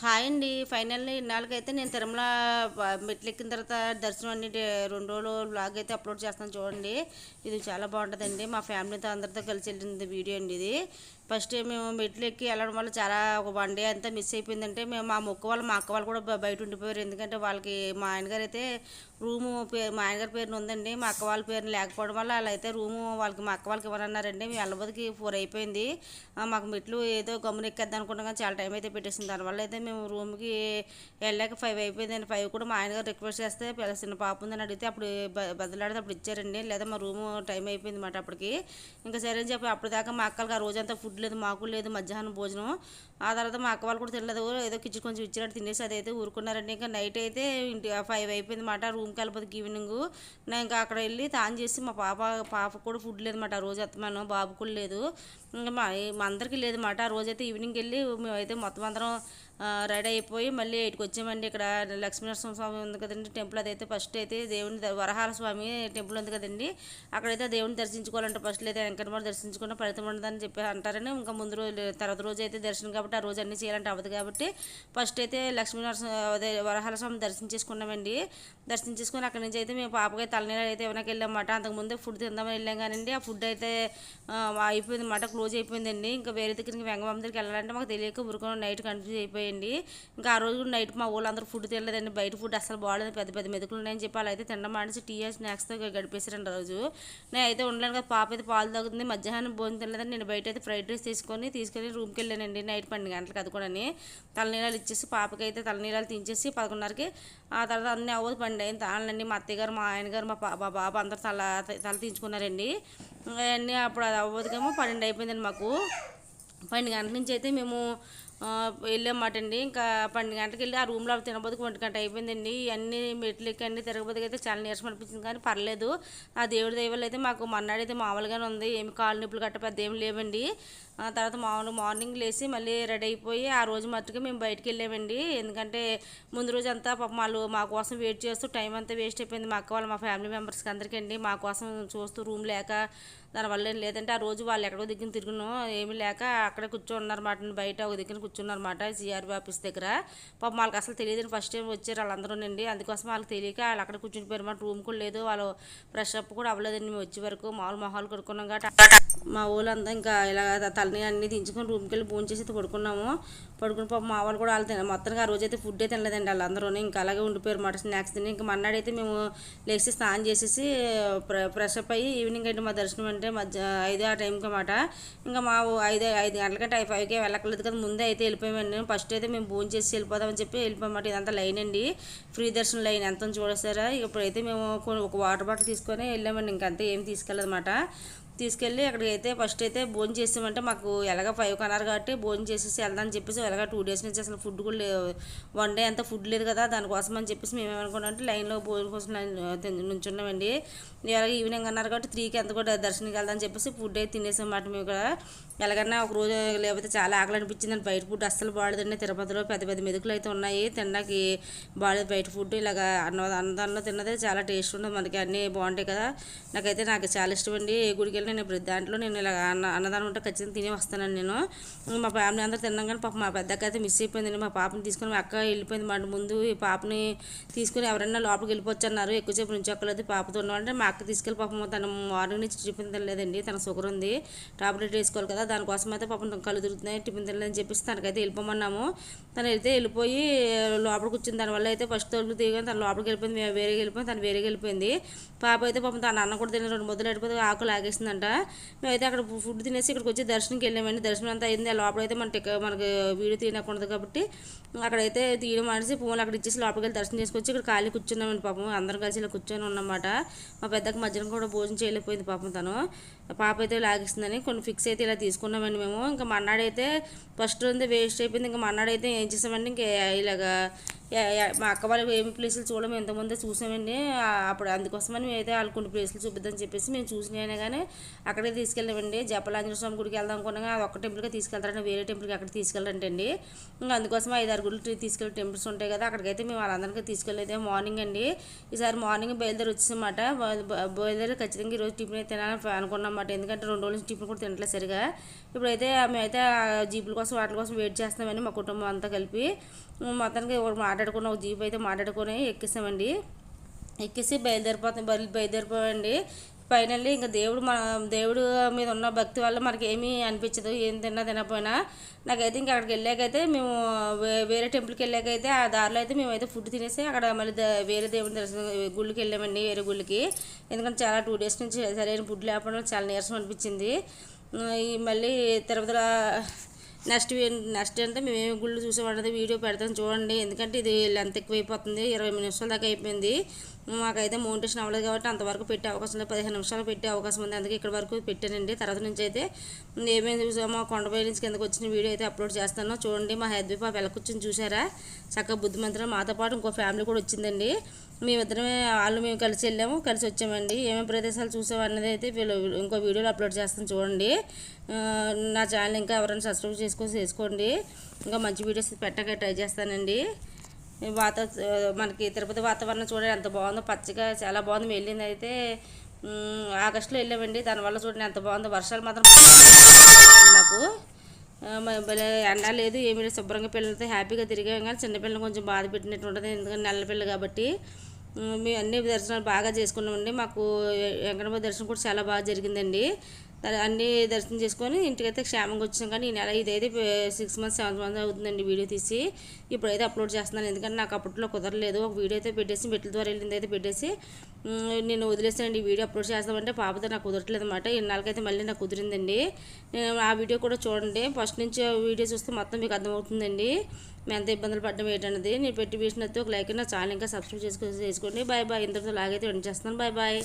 Hi అండి. Finally ఇన్నాళ్ళకైతే నేను తిరుమల మెట్లెక్కిన మెట్లు ఎక్కిన తర్వాత దర్శనం అన్ని రెండు రోజులు బ్లాగ్ అయితే అప్లోడ్ చేస్తాను చూడండి. ఇది చాలా బాగుంటుందండి. మా ఫ్యామిలీతో అందరితో కలిసి వెళ్ళింది వీడియో అండి ఇది. ఫస్ట్ మేము మెట్లు ఎక్కి వెళ్ళడం వల్ల చాలా ఒక వన్ డే అంతా మిస్ అయిపోయిందంటే మేము మా మొక్క వాళ్ళు మా అక్క వాళ్ళు కూడా బయట ఉండిపోయారు. ఎందుకంటే వాళ్ళకి మా ఆయనగారు అయితే రూము పేరు మా ఆయనగారి పేరున ఉందండి. మా అక్క వాళ్ళ పేరుని లేకపోవడం వల్ల వాళ్ళు అయితే రూము వాళ్ళకి మా అక్క వాళ్ళకి ఇవ్వనన్నారండి. మేము వెళ్ళబోదికి ఫోర్ అయిపోయింది. మాకు మెట్లు ఏదో గమ్మున ఎక్కేద్దాం అనుకున్నాం కానీ చాలా టైం అయితే పెట్టేసింది. దానివల్ల అయితే మేము రూమ్కి వెళ్ళాక ఫైవ్ అయిపోయిందండి. ఫైవ్ కూడా మా ఆయనగారు రిక్వెస్ట్ చేస్తే పిల్ల చిన్న పాప ఉందని అడిగితే అప్పుడు బ- బదులాడితే అప్పుడు ఇచ్చారండి. లేదా మా రూము టైం అయిపోయింది మాట అప్పటికి. ఇంకా సరే అని చెప్పి అప్పటిదాకా మా అక్కలకి ఆ రోజంతా ఫుడ్ ఫుడ్ లేదు మాకు లేదు మధ్యాహ్నం భోజనం. ఆ తర్వాత మా అక్క వాళ్ళు కూడా తినలేదు ఏదో కిచ్చి కొంచెం ఇచ్చినట్టు తినేసి అదైతే ఊరుకున్నారండి. ఇంకా నైట్ అయితే ఇంటి ఫైవ్ అయిపోయింది మాట రూమ్కి వెళ్ళిపోతుంది ఈవినింగ్ నేను ఇంకా అక్కడ వెళ్ళి తాను చేసి మా పాప పాప కూడా ఫుడ్ లేదన్నమాట ఆ రోజు అత్తమాను బాబు కూడా లేదు. ఇంకా మా మా అందరికీ లేదన్నమాట ఆ రోజైతే ఈవినింగ్ వెళ్ళి మేమైతే మొత్తం అందరం రెడీ అయిపోయి మళ్ళీ ఇటుకు వచ్చామండి. ఇక్కడ లక్ష్మీనరసింహ స్వామి ఉంది కదండి. టెంపుల్ అదైతే ఫస్ట్ అయితే దేవుని వరహాల స్వామి టెంపుల్ ఉంది కదండి. అక్కడైతే దేవుని దర్శించుకోవాలంటే ఫస్ట్ అయితే వెంకటమాడ దర్శించుకున్న ఫలితం ఉండదని చెప్పి అంటారని ఇంకా ముందు రోజు తర్వాత రోజు అయితే దర్శనం కాబట్టి ఆ రోజు అన్ని చేయాలంటే అవ్వదు కాబట్టి ఫస్ట్ అయితే లక్ష్మీనరసింహ అదే వరహాల స్వామి దర్శించేసుకున్నామండి. దర్శించేసుకుని అక్కడి నుంచి అయితే మేము పాపకి తలనీళ్ళు అయితే ఏమైనా వెళ్ళామన్నమాట అంతకుముందే ఫుడ్ తిందామని వెళ్ళాం కానీ ఆ ఫుడ్ అయితే అయిపోయింది అన్నమాట. క్లోజ్ అయిపోయిందండి. ఇంకా వేరే దగ్గరికి వెంగమామ దగ్గరికి వెళ్ళాలంటే మాకు తెలియక ఊరుకొని నైట్ కన్ఫ్యూజ్ అయిపోయింది ఇంకా ఆ రోజు నైట్ మా ఊళ్ళందరూ ఫుడ్ తినలేదండి. బయట ఫుడ్ అసలు బాగాలేదు. పెద్ద పెద్ద మెతుకులు ఉన్నాయని చెప్పి అలా అయితే తినడం మానేసి టీ స్నాక్స్తో గడిపేసారండి రోజు. నేను అయితే ఉండలేను కదా పాప అయితే పాలు తాగుతుంది. మధ్యాహ్నం భోజనం తినలేదని నేను బయట అయితే ఫ్రైడ్ రైస్ తీసుకొని తీసుకెళ్ళి రూమ్కి వెళ్ళానండి. నైట్ పన్నెండు గంటలకు అది కూడా తలనీలాలు ఇచ్చేసి పాపకి అయితే తలనీలాలు తించేసి పదకొండున్నరకి ఆ తర్వాత అన్నీ అవ్వదు పండి అయిన తాళ్ళండి మా అత్తయ్య గారు మా ఆయన గారు మా మా బాబు అందరు తల తల తీయించుకున్నారండి అన్నీ అప్పుడు అది అవ్వదుకేమో పన్నెండు అయిపోయిందండి మాకు. పన్నెండు గంటల నుంచి అయితే మేము వెళ్ళామాటండి. అండి ఇంకా పన్నెండు గంటలకు వెళ్ళి ఆ రూమ్లో తినబోదుకు ఒంటి గంట అయిపోయిందండి. అన్ని మెట్లు ఎక్కి అన్ని తిరగబోదుకు అయితే చాలా నీరసం అనిపించింది కానీ పర్లేదు. ఆ దేవుడి దైవాలు అయితే మాకు మన్నాడైతే మామూలుగానే ఉంది. ఏమి కాళ్ళు నిప్పులు గట్ట పెద్ద ఏమి లేవండి. ఆ తర్వాత మామూలు మార్నింగ్ లేచి మళ్ళీ రెడీ అయిపోయి ఆ రోజు మట్టుకు మేము బయటికి వెళ్ళామండి. ఎందుకంటే ముందు రోజు అంతా పాప వాళ్ళు మా కోసం వెయిట్ చేస్తూ టైం అంతా వేస్ట్ అయిపోయింది. మా అక్క వాళ్ళు మా ఫ్యామిలీ మెంబర్స్కి అందరికీ అండి. మా కోసం చూస్తూ రూమ్ లేక దానివల్ల ఏం లేదంటే ఆ రోజు వాళ్ళు ఎక్కడో దిగ్గిన తిరుగును. ఏమీ లేక అక్కడ కూర్చోన్నారన్నమాట బయట ఒక దగ్గర కూర్చున్నారన్నమాట సిఆర్బి ఆఫీస్ దగ్గర. పాప వాళ్ళకి అసలు తెలియదు ఫస్ట్ టైం వచ్చారు వాళ్ళందరూనండి అందుకోసం వాళ్ళకి తెలియక వాళ్ళు అక్కడ కూర్చునిపోయారు మాట రూమ్ కూడా లేదు. వాళ్ళు ఫ్రెష్ అప్ కూడా అవ్వలేదండి మేము వచ్చే వరకు. మామూలు మొహాలు కడుక్కున్నాం కాబట్టి మా ఊళ్ళంతా ఇంకా ఇలా తలని అన్ని దించుకొని రూమ్కి వెళ్ళి ఫోన్ చేసి పడుకున్నాము. పడుకుని పాపం మా వాళ్ళు కూడా వాళ్ళు తిన మొత్తంగా ఆ రోజైతే ఫుడ్ అయితే తినలేదండి వాళ్ళందరూ ఇంకా అలాగే ఉండిపోయారు మాట స్నాక్స్ తిని. ఇంకా మన్నాడైతే మేము లేచి స్నానం చేసేసి ప్ర- ఫ్రెష్ అప్ అయ్యి ఈవినింగ్ అయితే మా దర్శనం అంటే మధ్య ఐదు ఆ టైంకి అన్నమాట. ఇంకా మా ఐదు ఐదు గంటలకంటే ఐదు ఫైవ్కే వెళ్ళక్కర్లేదు కదా ముందే అయితే వెళ్ళిపోయామండి ఫస్ట్ అయితే మేము భోజనం చేసి వెళ్ళిపోదామని చెప్పి వెళ్ళిపోయామాట ఇదంతా లైన్ అండి. ఫ్రీ దర్శనం లైన్ ఎంత చూడసారా ఇప్పుడైతే మేము ఒక వాటర్ బాటిల్ తీసుకొని వెళ్ళామండి. ఇంకంతే ఏం తీసుకెళ్ళదన్నమాట తీసుకెళ్ళి అక్కడికి ఫస్ట్ అయితే భోజనం చేసామంటే మాకు ఎలాగ ఫైవ్ కన్నారు కాబట్టి భోజనం చేసేసి వెళ్దామని చెప్పేసి ఎలాగ టూ డేస్ నుంచి అసలు ఫుడ్ కూడా లేదు వన్ డే అంతా ఫుడ్ లేదు కదా దానికోసం అని చెప్పేసి మేము ఏమనుకున్నాం అంటే లైన్లో భోజనం కోసం లైన్ నుంచున్నామండి. ఎలాగ ఈవినింగ్ అన్నారు కాబట్టి త్రీకి ఎంత కూడా దర్శనంకి వెళ్దామని చెప్పేసి ఫుడ్ అయితే తినేసాం మాట మేము ఇక్కడ ఎలాగన్నా ఒక రోజు లేకపోతే చాలా ఆకలి అనిపించింది బయట ఫుడ్ అస్సలు బాగాలేదండి తిరుపతిలో పెద్ద పెద్ద మెతుకులు అయితే ఉన్నాయి. తినడానికి బాగాలేదు బయట ఫుడ్. ఇలాగ అన్న అన్నదానంలో తిన్నదే చాలా టేస్ట్ ఉంటుంది మనకి. అన్నీ బాగుంటాయి కదా. నాకైతే నాకు చాలా ఇష్టం అండి ఏ గుడికి వెళ్ళి నేను దాంట్లో నేను ఇలా అన్న అన్నదానం ఉంటే ఖచ్చితంగా తినే వస్తానండి నేను. మా ఫ్యామిలీ అందరూ తిన్నాం కానీ పాప మా పెద్దక్క అయితే మిస్ అయిపోయిందండి. మా పాపని తీసుకొని మా అక్క వెళ్ళిపోయింది మాట ముందు. ఈ పాపని తీసుకుని ఎవరైనా లోపలికి వెళ్ళిపోవచ్చు అన్నారు ఎక్కువసేపు నుంచి ఒక్కలేదు. పాపతో ఉన్నామంటే మా అక్క తీసుకెళ్ళి పాపం తన మార్నింగ్ నుంచి చూపించలేదండి తన షుగర్ ఉంది. టాబ్లెట్ వేసుకోవాలి కదా. దానికోసం అయితే పాపం కళ్ళు తిరుగుతున్నాయి టిఫిన్ తినలేదని చెప్పేసి తనకైతే వెళ్ళిపోమన్నాము. తను వెళ్తే వెళ్ళిపోయి లోపలికి వచ్చింది దానివల్ల అయితే ఫస్ట్ తోళ్ళు దిగాను తను లోపలికి వెళ్ళిపోయింది మేము వేరేకి వెళ్ళిపోయింది తను వేరేకి వెళ్ళిపోయింది. పాప అయితే పాపం తన అన్న కూడా తిన రెండు ముద్దలు అయిపోతే ఆకులు ఆగేసిందంట మేమైతే అక్కడ ఫుడ్ తినేసి ఇక్కడికి వచ్చి దర్శనంకి వెళ్ళామండి. దర్శనం అంతా అయింది. లోపల లోపలైతే మన టిక మనకి వీడియో తీయకుండా కాబట్టి అక్కడైతే తీయడం మానేసి పువ్వులు అక్కడ ఇచ్చేసి లోపలికి వెళ్ళి దర్శనం చేసుకొచ్చి ఇక్కడ ఖాళీ కూర్చున్నామండి పాపం. అందరం కలిసి ఇలా కూర్చొని ఉన్నమాట. మా పెద్దకి మధ్యాహ్నం కూడా భోజనం చేయలేకపోయింది పాపం తను. పాప అయితే లాగిస్తుందని కొన్ని ఫిక్స్ అయితే ఇలా తీసుకున్నామండి మేము. ఇంకా మన్నాడైతే ఫస్ట్ ఉంది వేస్ట్ అయిపోయింది. ఇంకా మన్నాడైతే ఏం చేసామండి ఇంకా ఇలాగా మా అక్క వాళ్ళు ఏమి ప్లేసులు చూడడం ఎంతమందో చూసామండి. అప్పుడు అందుకోసమని మేము అయితే వాళ్ళు కొన్ని ప్లేసులు చూపిద్దామని చెప్పేసి మేము చూసినాయినా కానీ అక్కడే తీసుకెళ్ళామండి. జపలాంజనేయ స్వామి గుడికి వెళ్దాం అనుకున్నాగా అది ఒక్క టెంపుల్కి తీసుకెళ్తారని వేరే టెంపుల్కి అక్కడ తీసుకెళ్ళంటండి ఇంకా అందుకోసం ఐదు ఆరు గుళ్ళు తీసుకెళ్ళి టెంపుల్స్ ఉంటాయి కదా అక్కడికైతే మేము వాళ్ళందరికీ తీసుకెళ్ళేదే మార్నింగ్ అండి. ఈసారి మార్నింగ్ బయలుదేరి వచ్చేసమాట. బయలుదేరి ఖచ్చితంగా ఈరోజు టిఫిన్ అయితే తినాలని అనుకున్నమాట. ఎందుకంటే రెండు రోజుల నుంచి టిఫిన్ కూడా తినట్లేదు సరిగా. ఇప్పుడైతే మేమైతే జీపుల కోసం వాటి కోసం వెయిట్ చేస్తున్నామని మా కుటుంబం అంతా కలిపి. మొత్తానికి మాట్లాడుకుని మాట్లాడుకున్న ఒక జీప్ అయితే మాట్లాడుకొని ఎక్కేసామండి. ఎక్కేసి బయలుదేరిపోతాం బయలు బయలుదేరిపోయండి ఫైనల్లీ ఇంకా దేవుడు మన దేవుడు మీద ఉన్న భక్తి వల్ల మనకి ఏమీ అనిపించదు ఏం తిన్నా తినకపోయినా. నాకైతే ఇంకా అక్కడికి వెళ్ళాకైతే మేము వే- వేరే టెంపుల్కి వెళ్ళాకైతే ఆ దారిలో అయితే మేమైతే ఫుడ్ తినేసి అక్కడ మళ్ళీ వేరే దేవుని దర్శనం గుళ్ళకి వెళ్ళామండి వేరే గుళ్ళకి. ఎందుకంటే చాలా టూ డేస్ నుంచి సరైన ఫుడ్ లేకపోవడం చాలా నీరసం అనిపించింది. మళ్ళీ తిరుపతిలో నెక్స్ట్ నెక్స్ట్ అంటే మేము ఏమి గుళ్ళు చూసామన్నది వీడియో పెడతాం చూడండి. ఎందుకంటే ఇది లెంత్ ఎక్కువైపోతుంది. ఇరవై నిమిషాల దాకా అయిపోయింది. మాకైతే మౌంటేషన్ అవ్వలేదు కాబట్టి అంతవరకు పెట్టే అవకాశం లేదు. పదిహేను నిమిషాలు పెట్టే అవకాశం ఉంది. అందుకే ఇక్కడ వరకు పెట్టానండి. తర్వాత నుంచి అయితే ఏమేమి చూసామో కొండపై నుంచి కిందకు వచ్చిన వీడియో అయితే అప్లోడ్ చేస్తాను. చూడండి మా హెద్వి పాప వెళ్ళకొచ్చింది కూర్చొని చూసారా? చక్కగా బుద్ధిమంతరం మాతో పాటు ఇంకో ఫ్యామిలీ కూడా వచ్చిందండి. మేమిద్దరమే వాళ్ళు మేము కలిసి వెళ్ళాము కలిసి వచ్చామండి. ఏమేమి ప్రదేశాలు చూసాం అన్నది అయితే వీళ్ళు ఇంకో వీడియోలో అప్లోడ్ చేస్తాను చూడండి. నా ఛానల్ ఇంకా ఎవరైనా సబ్స్క్రైబ్ చేసుకొని చేసుకోండి. ఇంకా మంచి వీడియోస్ పెట్టక ట్రై చేస్తానండి. వాత మనకి తిరుపతి వాతావరణం చూడండి ఎంత బాగుందో పచ్చగా చాలా బాగుంది. వెళ్ళింది అయితే ఆగస్టులో వెళ్ళామండి. దానివల్ల చూడండి ఎంత బాగుందో. వర్షాలు మాత్రం మాకు. ఎండ లేదు ఏమి లేదు. శుభ్రంగా పిల్లలతో హ్యాపీగా తిరిగాం కానీ చిన్నపిల్లలు కొంచెం బాధ పెట్టినట్టు ఉంటుంది. ఎందుకంటే నల్లపిల్ల కాబట్టి మేము అన్ని దర్శనాలు బాగా చేసుకున్నామండి. మాకు వెంకటమ్మ దర్శనం కూడా చాలా బాగా జరిగిందండి. అన్నీ దర్శనం చేసుకొని ఇంటికైతే క్షేమంగా వచ్చాం. కానీ ఈ నెల ఇదైతే సిక్స్ మంత్స్ సెవెన్ మంత్స్ అవుతుందండి వీడియో తీసి. ఇప్పుడైతే అప్లోడ్ చేస్తున్నాను. ఎందుకంటే నాకు అప్పట్లో కుదరలేదు. ఒక వీడియో అయితే పెట్టేసి మెట్ల ద్వారా వెళ్ళింది అయితే పెట్టేసి నేను వదిలేసానండి. ఈ వీడియో అప్లోడ్ చేస్తామంటే పాపతో నాకు కుదరట్లేదు అనమాట ఇన్నాళ్ళకైతే మళ్ళీ నాకు కుదిరిందండి. నేను ఆ వీడియో కూడా చూడండి. ఫస్ట్ నుంచి ఆ వీడియో చూస్తే మొత్తం మీకు అర్థమవుతుందండి. మేము ఎంత ఇబ్బందులు పడ్డం ఏంటన్నది. నేను పెట్టి వీసిన ఒక లైక్ నా ఛానల్ ఇంకా సబ్స్క్రైబ్ చేసుకో చేసుకోండి. బాయ్ బాయ్ ఇంతటితో లాగైతే వెంట చేస్తాను బాయ్ బాయ్